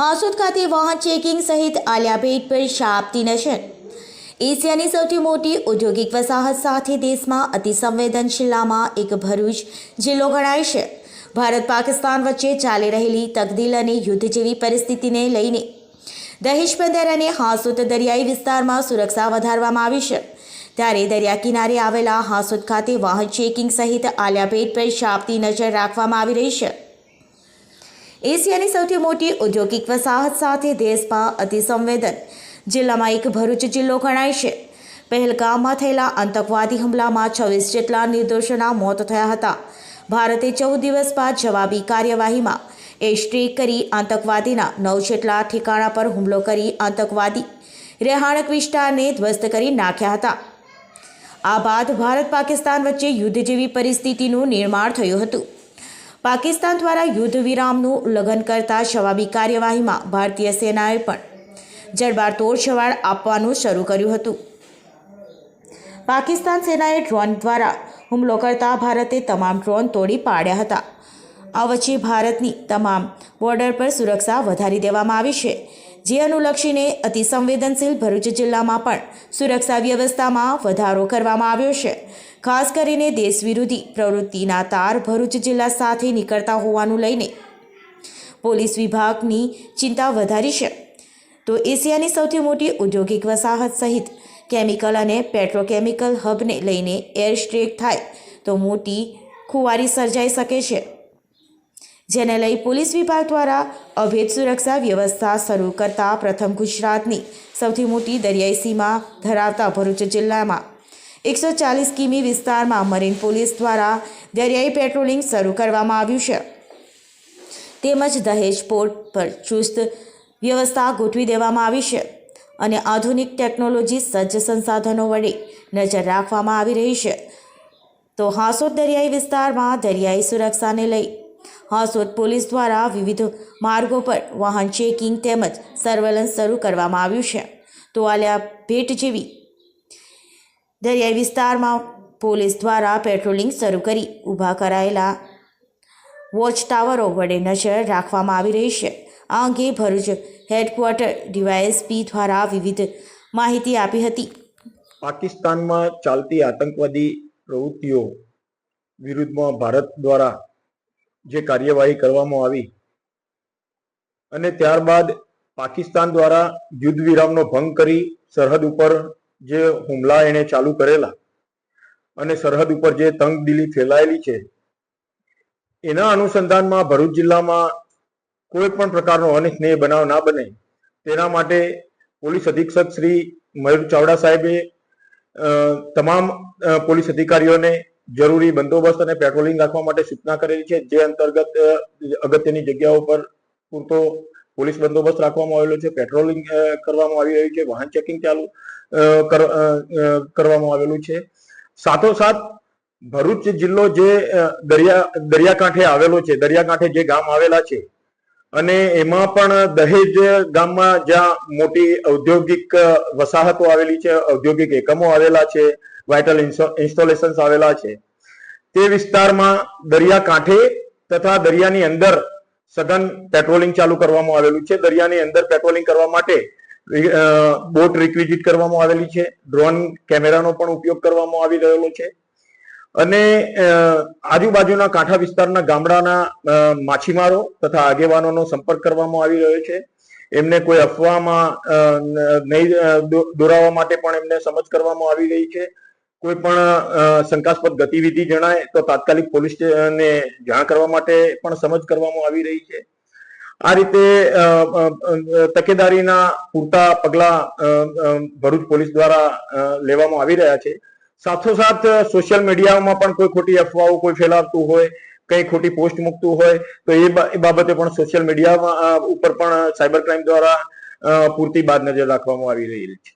હાંસોદ ખાતે વાહન ચેકિંગ સહિત આલિયાભેટ પર શાપતી નજર એશિયાની સૌથી મોટી ઔદ્યોગિક વસાહત સાથે દેશમાં અતિસંવેદનશીલામાં એક ભરૂચ જિલ્લો ગણાય છે. ભારત પાકિસ્તાન વચ્ચે ચાલી રહેલી તકદીલ અને યુદ્ધ જેવી પરિસ્થિતિને લઈને દહેજ બંદર અને હાસોદ દરિયાઈ વિસ્તારમાં સુરક્ષા વધારવામાં આવી છે. ત્યારે દરિયા કિનારે આવેલા હાસોદ ખાતે વાહન ચેકિંગ સહિત આલિયાભેટ પર શાપતી નજર રાખવામાં આવી રહી છે. એશિયાની સૌથી મોટી ઔદ્યોગિક વસાહત સાથે દેશમાં અતિસંવેદન. જિલ્લામાં એક ભરૂચ જિલ્લો ગણાય છે. પહેલગામમાં થયેલા આતંકવાદી હુમલામાં છવ્વીસ જેટલા નિર્દોષોના મોત થયા હતા. ભારતે ચૌદ દિવસ બાદ જવાબી કાર્યવાહીમાં એ સ્ટ્રીક કરી આતંકવાદીના નવ જેટલા ઠેકાણા પર હુમલો કરી આતંકવાદી રહેણાંક વિસ્તારને ધ્વસ્ત કરી નાખ્યા હતા. આ બાદ ભારત પાકિસ્તાન વચ્ચે યુદ્ધ જેવી પરિસ્થિતિનું નિર્માણ થયું હતું. પાકિસ્તાન દ્વારા યુદ્ધ વિરામનું ઉલ્લંઘન કરતા જવાબી કાર્યવાહીમાં ભારતીય સેનાએ પણ જડબાતોડ તોડછવાડ આપવાનું શરૂ કર્યું હતું. પાકિસ્તાન સેનાએ ડ્રોન દ્વારા હુમલો કરતા ભારતે તમામ ડ્રોન તોડી પાડ્યા હતા. આ વચ્ચે ભારતની તમામ બોર્ડર પર સુરક્ષા વધારી દેવામાં આવી છે, જે અનુલક્ષીને અતિ સંવેદનશીલ ભરૂચ જિલ્લામાં પણ સુરક્ષા વ્યવસ્થામાં વધારો કરવામાં આવ્યો છે. ખાસ કરીને દેશ વિરોધી પ્રવૃત્તિના તાર ભરૂચ જિલ્લા સાથે નીકળતા હોવાનું લઈને પોલીસ વિભાગની ચિંતા વધારી છે. તો એશિયાની સૌથી મોટી ઔદ્યોગિક વસાહત સહિત કેમિકલ અને પેટ્રોકેમિકલ હબને લઈને એર સ્ટ્રેક થાય તો મોટી ખુવારી સર્જાઈ શકે છે. જેને લઈ પોલીસ વિભાગ દ્વારા અભેદ સુરક્ષા વ્યવસ્થા શરૂ કરતા પ્રથમ ગુજરાતની સૌથી મોટી દરિયાઈ સીમા ધરાવતા ભરૂચ જિલ્લામાં એકસો ચાલીસ કિમી વિસ્તારમાં મરીન પોલીસ દ્વારા દરિયાઈ પેટ્રોલિંગ શરૂ કરવામાં આવ્યું છે. તેમજ દહેજ પોર્ટ પર ચુસ્ત વ્યવસ્થા ગોઠવી દેવામાં આવી છે અને આધુનિક ટેકનોલોજી સજ્જ સંસાધનો વડે નજર રાખવામાં આવી રહી છે. તો હાંસોદ દરિયાઈ વિસ્તારમાં દરિયાઈ સુરક્ષાને લઈ હાંસોદ પોલીસ દ્વારા વિવિધ માર્ગો પર વાહન ચેકિંગ તેમજ સર્વેલન્સ શરૂ કરવામાં આવ્યું છે. તો આલિયા ભેટ જેવી દરિયાઈ વિસ્તારમાં પોલીસ દ્વારા પેટ્રોલિંગ શરૂ કરી. ઊભા કરાયેલા વોચ ટાવરો વડે નજર રાખવામાં આવી રહી છે. આ અંગે ભરૂચ હેડક્વાર્ટર ડીવાયએસપી દ્વારા વિવિધ માહિતી આપી હતી. પાકિસ્તાનમાં ચાલતી આતંકવાદી પ્રવૃત્તિઓ વિરુદ્ધમાં ભારત દ્વારા જે કાર્યવાહી કરવામાં આવી અને ત્યારબાદ પાકિસ્તાન દ્વારા યુદ્ધ વિરામનો ભંગ કરી સરહદ ઉપર જે હુમલા એણે ચાલુ કરેલા અને સરહદ ઉપર જે તંગદિલી ફેલાયેલી છે, એના અનુસંધાનમાં ભરૂચ જિલ્લામાં કોઈ પણ પ્રકારનો અનિચ્છનીય બનાવ ના બને તેના માટે પોલીસ અધિક્ષક શ્રી મયુર ચાવડા સાહેબે તમામ પોલીસ અધિકારીઓને જરૂરી બંદોબસ્ત અને પેટ્રોલિંગ રાખવા માટે સૂચના કરેલી છે, જે અંતર્ગત અગત્યની જગ્યાઓ પર પૂરતો પોલીસ બંદોબસ્ત રાખવામાં આવેલો છે. પેટ્રોલિંગ કરવામાં આવી રહ્યું છે. વાહન ચેકિંગ ચાલુ કરવામાં આવેલું છે. સાથોસાથ ભરૂચ જિલ્લો જે દરિયા, દરિયાકાંઠે આવેલો છે, દરિયાકાંઠે જે ગામ આવેલા છે, અને એમાં પણ દહેજ ગામમાં જ્યાં મોટી ઔદ્યોગિક વસાહતો આવેલી છે, ઔદ્યોગિક એકમો આવેલા છે વાઇટલ ઇન્સ્ટોલેશન્સ આવેલા છે. તે વિસ્તારમાં દરિયાકાંઠે તથા દરિયાની અંદર સઘન પેટ્રોલિંગ ચાલુ કરવામાં આવેલું છે. દરિયાની અંદર પેટ્રોલિંગ કરવા માટે બોટ રિક્વિઝિટ કરવામાં આવેલી છે. ડ્રોન કેમેરાનો પણ ઉપયોગ કરવામાં આવી રહેલો છે. અને આજુબાજુના કાંઠા વિસ્તારના ગામડાના માછીમારો તથા આગેવાનોનો સંપર્ક કરવામાં આવી રહ્યો છે. એમને કોઈ અફવામાં નહીં દોરાવા માટે પણ એમને સમજ કરવામાં આવી રહી છે. કોઈ પણ શંકાસ્પદ ગતિવિધિ જણાય તો તાત્કાલિક પોલીસ ને જાણ કરવા માટે પણ સમજ કરવામાં આવી રહી છે. આ રીતે તકેદારીના પૂરતા પગલા ભરૂચ પોલીસ દ્વારા લેવામાં આવી રહ્યા છે. સાથોસાથ, સોશિયલ મીડિયામાં પણ કોઈ ખોટી અફવાઓ, કોઈ ફેલાવતું હોય, કઈ ખોટી પોસ્ટ મૂકતું હોય, તો એ બાબતે પણ સોશિયલ મીડિયામાં ઉપર પણ સાયબર ક્રાઇમ દ્વારા પૂરતી બાદ નજર રાખવામાં આવી રહી છે.